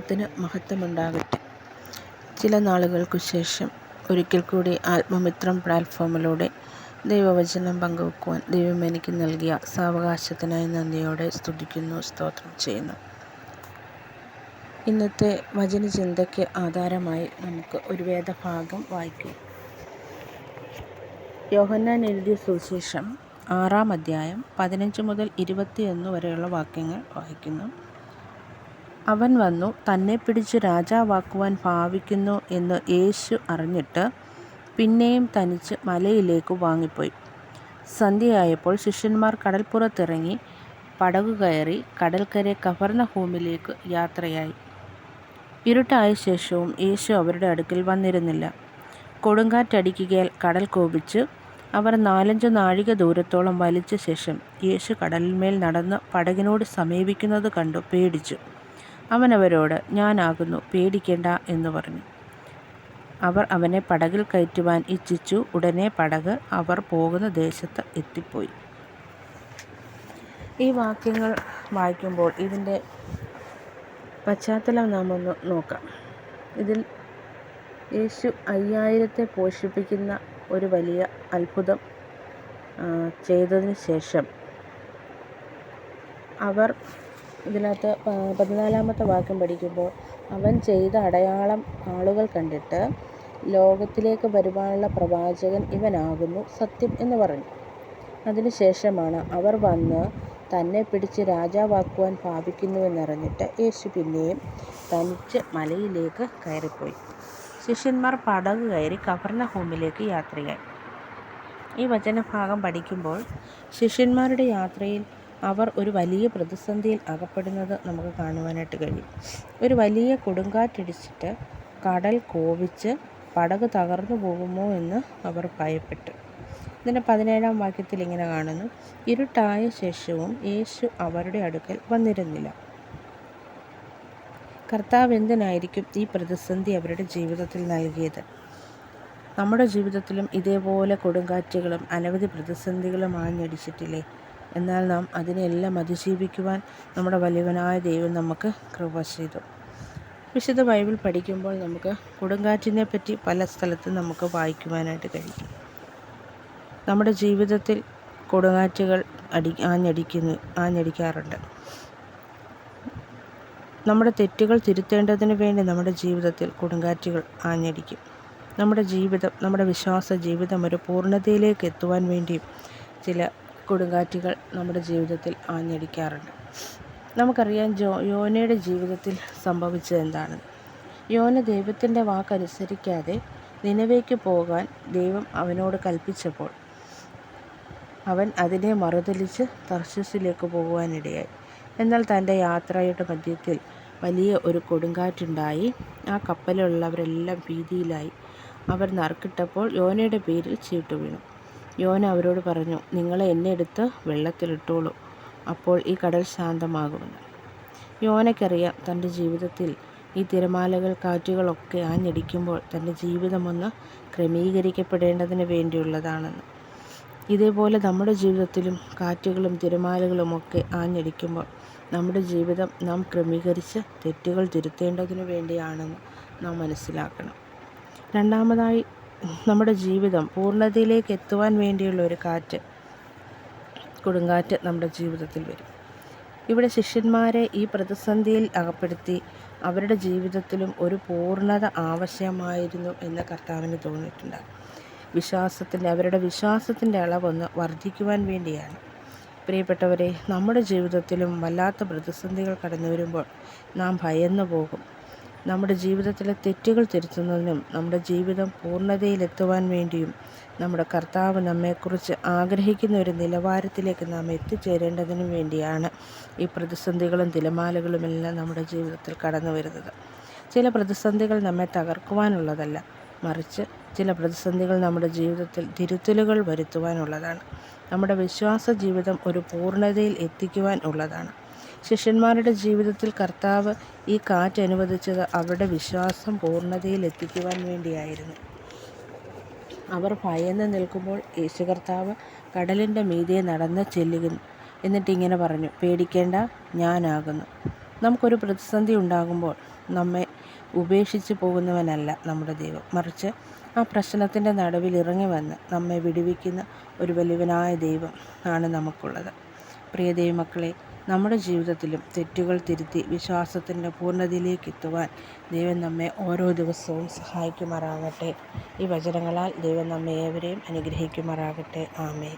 നാമത്തിന് മഹത്വമുണ്ടാകട്ടെ. ചില നാളുകൾക്കു ശേഷം ഒരിക്കൽ കൂടി ആത്മമിത്രം പ്ലാറ്റ്ഫോമിലൂടെ ദൈവവചനം പങ്കുവെക്കുവാൻ ദൈവം എനിക്ക് നൽകിയ സാവകാശത്തിനായി നന്ദിയോടെ സ്തുതിക്കുന്നു സ്തോത്രം ചെയ്യുന്നു. ഇന്നത്തെ വചനചിന്തയ്ക്ക് ആധാരമായി നമുക്ക് ഒരു വേദഭാഗം വായിക്കും. യോഹന്നാൻ എഴുതിയ സുവിശേഷം ആറാം അധ്യായം പതിനഞ്ച് മുതൽ ഇരുപത്തിയൊന്ന് വരെയുള്ള വാക്യങ്ങൾ വായിക്കുന്നു. അവൻ വന്നു തന്നെ പിടിച്ച് രാജാവാക്കുവാൻ ഭാവിക്കുന്നു എന്ന് യേശു അറിഞ്ഞിട്ട് പിന്നെയും തനിച്ച് മലയിലേക്ക് വാങ്ങിപ്പോയി. സന്ധ്യയായപ്പോൾ ശിഷ്യന്മാർ കടൽപ്പുറത്തിറങ്ങി പടകു കയറി കടൽക്കരെ കഫർന്നഹൂമിലേക്ക് യാത്രയായി. ഇരുട്ടായ ശേഷവും യേശു അവരുടെ അടുക്കൽ വന്നിരുന്നില്ല. കൊടുങ്കാറ്റടിക്കുകയാൽ കടൽ കോപിച്ച് അവർ നാലഞ്ച് നാഴിക ദൂരത്തോളം വലിച്ച ശേഷം യേശു കടലിന്മേൽ നടന്ന് പടകിനോട് സമീപിക്കുന്നത് കണ്ടു പേടിച്ചു. അവൻ അവരോട് ഞാനാകുന്നു പേടിക്കേണ്ട എന്ന് പറഞ്ഞു. അവർ അവനെ പടകിൽ കയറ്റുവാൻ ഇച്ഛിച്ചു. ഉടനെ പടക് അവർ പോകുന്ന ദേശത്ത് എത്തിപ്പോയി. ഈ വാക്യങ്ങൾ വായിക്കുമ്പോൾ ഇതിന്റെ പശ്ചാത്തലം നാം ഒന്ന് നോക്കാം. ഇതിൽ യേശു അയ്യായിരത്തെ പോഷിപ്പിക്കുന്ന ഒരു വലിയ അത്ഭുതം ചെയ്തതിന് ശേഷം അവർ ഇതിനകത്ത് പതിനാലാമത്തെ വാക്യം പഠിക്കുമ്പോൾ അവൻ ചെയ്ത അടയാളം ആളുകൾ കണ്ടിട്ട് ലോകത്തിലേക്ക് വരുവാനുള്ള പ്രവാചകൻ ഇവനാകുന്നു സത്യം എന്ന് പറഞ്ഞു. അതിനുശേഷമാണ് അവർ വന്ന് തന്നെ പിടിച്ച് രാജാവാക്കുവാൻ ഭാവിക്കുന്നുവെന്നറിഞ്ഞിട്ട് യേശു പിന്നെയും തനിച്ച് മലയിലേക്ക് കയറിപ്പോയി. ശിഷ്യന്മാർ പടക് കയറി കവർണഹോമിലേക്ക് യാത്രയായി. ഈ വചനഭാഗം പഠിക്കുമ്പോൾ ശിഷ്യന്മാരുടെ യാത്രയിൽ അവർ ഒരു വലിയ പ്രതിസന്ധിയിൽ അകപ്പെടുന്നത് നമുക്ക് കാണുവാനായിട്ട് കഴിയും. ഒരു വലിയ കൊടുങ്കാറ്റടിച്ചിട്ട് കടൽ കോപിച്ച് പടക് തകർന്നു പോകുമോ എന്ന് അവർ ഭയപ്പെട്ടു. ഇതിന്റെ പതിനേഴാം വാക്യത്തിൽ ഇങ്ങനെ കാണുന്നു ഇരുട്ടായ ശേഷവും യേശു അവരുടെ അടുക്കൽ വന്നിരുന്നില്ല. കർത്താവ് എന്തിനായിരിക്കും ഈ പ്രതിസന്ധി അവരുടെ ജീവിതത്തിൽ നൽകിയത്? നമ്മുടെ ജീവിതത്തിലും ഇതേപോലെ കൊടുങ്കാറ്റുകളും അനവധി പ്രതിസന്ധികളും ആഞ്ഞടിച്ചിട്ടില്ലേ? എന്നാൽ നാം അതിനെല്ലാം അതിജീവിക്കുവാൻ നമ്മുടെ വലിയവനായ ദൈവം നമുക്ക് കൃപ ചെയ്തു. വിശുദ്ധ ബൈബിൾ പഠിക്കുമ്പോൾ നമുക്ക് കൊടുങ്കാറ്റിനെ പറ്റി പല സ്ഥലത്തും നമുക്ക് വായിക്കുവാനായിട്ട് കഴിയും. നമ്മുടെ ജീവിതത്തിൽ കൊടുങ്കാറ്റുകൾ അടി ആഞ്ഞടിക്കുന്നു ആഞ്ഞടിക്കാറുണ്ട്. നമ്മുടെ തെറ്റുകൾ തിരുത്തേണ്ടതിന് വേണ്ടി നമ്മുടെ ജീവിതത്തിൽ കൊടുങ്കാറ്റുകൾ ആഞ്ഞടിക്കും. നമ്മുടെ ജീവിതം നമ്മുടെ വിശ്വാസ ജീവിതം ഒരു പൂർണതയിലേക്ക് എത്തുവാൻ വേണ്ടിയും ചില കൊടുങ്കാറ്റുകൾ നമ്മുടെ ജീവിതത്തിൽ ആഞ്ഞടിക്കാറുണ്ട്. നമുക്കറിയാം ജോ യോനയുടെ ജീവിതത്തിൽ സംഭവിച്ചത് എന്താണ് യോന ദൈവത്തിന്റെ വാക്കനുസരിക്കാതെ നിലവേക്ക് പോകാൻ ദൈവം അവനോട് കൽപ്പിച്ചപ്പോൾ അവൻ അതിനെ മറുതലിച്ച് തർശസിലേക്ക് പോകുവാനിടയായി. എന്നാൽ തന്റെ യാത്രയുടെ മധ്യത്തിൽ വലിയ ഒരു കൊടുങ്കാറ്റുണ്ടായി. ആ കപ്പലിലുള്ളവരെല്ലാം ഭീതിയിലായി. അവർ നറുക്കിട്ടപ്പോൾ യോനയുടെ പേരിൽ ചീട്ടു വീണു യോന അവരോട് പറഞ്ഞു നിങ്ങൾ എന്നെ എടുത്ത് വെള്ളത്തിലിട്ടോളൂ അപ്പോൾ ഈ കടൽ ശാന്തമാകുമെന്ന്. യോനയ്ക്കറിയാം തന്റെ ജീവിതത്തിൽ ഈ തിരമാലകൾ കാറ്റുകളൊക്കെ ആഞ്ഞടിക്കുമ്പോൾ തന്റെ ജീവിതമൊന്ന് ക്രമീകരിക്കപ്പെടേണ്ടതിന് വേണ്ടിയുള്ളതാണെന്ന്. ഇതേപോലെ നമ്മുടെ ജീവിതത്തിലും കാറ്റുകളും തിരമാലകളും ഒക്കെ ആഞ്ഞടിക്കുമ്പോൾ നമ്മുടെ ജീവിതം നാം ക്രമീകരിച്ച് തെറ്റുകൾ തിരുത്തേണ്ടതിനു വേണ്ടിയാണെന്ന് നാം മനസ്സിലാക്കണം. രണ്ടാമതായി നമ്മുടെ ജീവിതം പൂർണതയിലേക്ക് എത്തുവാൻ വേണ്ടിയുള്ള ഒരു കാറ്റ് കൊടുങ്കാറ്റ് നമ്മുടെ ജീവിതത്തിൽ വരും. ഇവിടെ ശിഷ്യന്മാരെ ഈ പ്രതിസന്ധിയിൽ അകപ്പെടുത്തി അവരുടെ ജീവിതത്തിലും ഒരു പൂർണത ആവശ്യമായിരുന്നു എന്ന് കർത്താവിന് തോന്നിയിട്ടുണ്ട്. വിശ്വാസത്തിന്റെ അവരുടെ വിശ്വാസത്തിന്റെ അളവൊന്ന് വർദ്ധിക്കുവാൻ വേണ്ടിയാണ്. പ്രിയപ്പെട്ടവരെ നമ്മുടെ ജീവിതത്തിലും വല്ലാത്ത പ്രതിസന്ധികൾ കടന്നു വരുമ്പോൾ നാം ഭയന്നു പോകും. നമ്മുടെ ജീവിതത്തിലെ തെറ്റുകൾ തിരുത്തുന്നതിനും നമ്മുടെ ജീവിതം പൂർണതയിലെത്തുവാൻ വേണ്ടിയും നമ്മുടെ കർത്താവ് നമ്മെക്കുറിച്ച് ആഗ്രഹിക്കുന്ന ഒരു നിലവാരത്തിലേക്ക് നാം എത്തിച്ചേരേണ്ടതിനും വേണ്ടിയാണ് ഈ പ്രതിസന്ധികളും തിലമാലകളുമെല്ലാം നമ്മുടെ ജീവിതത്തിൽ കടന്നു വരുന്നത്. ചില പ്രതിസന്ധികൾ നമ്മെ തകർക്കുവാനുള്ളതല്ല മറിച്ച് ചില പ്രതിസന്ധികൾ നമ്മുടെ ജീവിതത്തിൽ തിരുത്തലുകൾ വരുത്തുവാനുള്ളതാണ്. നമ്മുടെ വിശ്വാസ ജീവിതം ഒരു പൂർണതയിൽ എത്തിക്കുവാൻ ഉള്ളതാണ്. ശിഷ്യന്മാരുടെ ജീവിതത്തിൽ കർത്താവ് ഈ കാറ്റ് അനുവദിച്ചത് അവരുടെ വിശ്വാസം പൂർണതയിൽ എത്തിക്കുവാൻ വേണ്ടിയായിരുന്നു. അവർ ഭയന്ന് നിൽക്കുമ്പോൾ യേശു കർത്താവ് കടലിന്റെ മീതെ നടന്ന് എന്നിട്ട് ഇങ്ങനെ പറഞ്ഞു പേടിക്കേണ്ട ഞാനാകുന്നു. നമുക്കൊരു പ്രതിസന്ധി ഉണ്ടാകുമ്പോൾ നമ്മെ ഉപേക്ഷിച്ച് പോകുന്നവനല്ല നമ്മുടെ ദൈവം. മറിച്ച് ആ പ്രശ്നത്തിന്റെ നടുവിൽ ഇറങ്ങി വന്ന് നമ്മെ വിടുവിക്കുന്ന ഒരു വലിയവനായ ദൈവം ആണ് നമുക്കുള്ളത്. പ്രിയ ദൈവമക്കളെ നമ്മുടെ ജീവിതത്തിലും തെറ്റുകൾ തിരുത്തി വിശ്വാസത്തിന്റെ പൂർണതയിലേക്ക് എത്തുവാൻ ദൈവം നമ്മെ ഓരോ ദിവസവും സഹായിക്കുമാറാകട്ടെ. ഈ വചനങ്ങളാൽ ദൈവം നമ്മെ ഏവരെയും അനുഗ്രഹിക്കുമാറാകട്ടെ. ആമേ